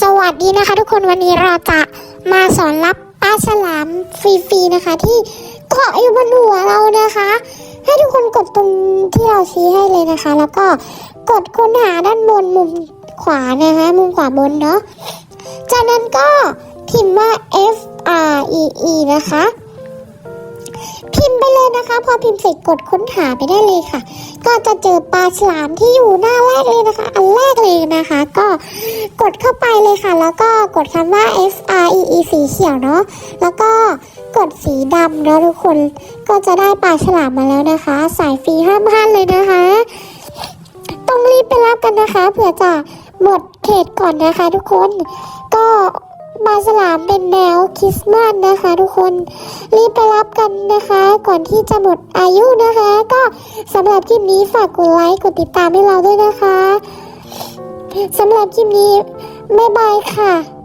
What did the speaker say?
สวัสดีนะคะทุกคนวันนี้เราจะมาสอนรับปลาฉลามฟรีๆนะคะ ที่เกาะอยู่บนหัวเรานะคะ ให้ทุกคนกดตรงที่เราชี้ให้เลยนะคะ แล้วก็กดค้นหาด้านบนมุมขวานะคะมุมขวาบนเนาะจากนั้นก็พิมพ์ว่า F R E E นะคะ พิมพ์ไป นะคะ พอพิมพ์เสร็จกดค้นหาไปได้เลยค่ะ ก็จะเจอปลาฉลามที่อยู่หน้าแรกเลยนะคะ อันแรกเลยนะคะ ก็กดเข้าไปเลยค่ะ แล้วก็กดคำว่า F R E E สีเขียวเนาะแล้วก็กดสีดำเนาะทุกคนก็จะได้ปลาฉลามมาแล้วนะคะ สายฟรีห้ามพลาดเลยนะคะ ต้องรีบไปรับกันนะคะเผื่อจะหมดเขตก่อนนะคะ ทุกคนก็ ปลาฉลามเป็นแมวคริสต์มาสนะคะ ทุกคนรีบไปรับกันนะคะ ก่อนที่จะหมดอายุนะคะ ก็สำหรับคลิปนี้ฝากกดไลค์กดติดตามให้เราด้วยนะคะสำหรับคลิปนี้บ๊ายบายค่ะ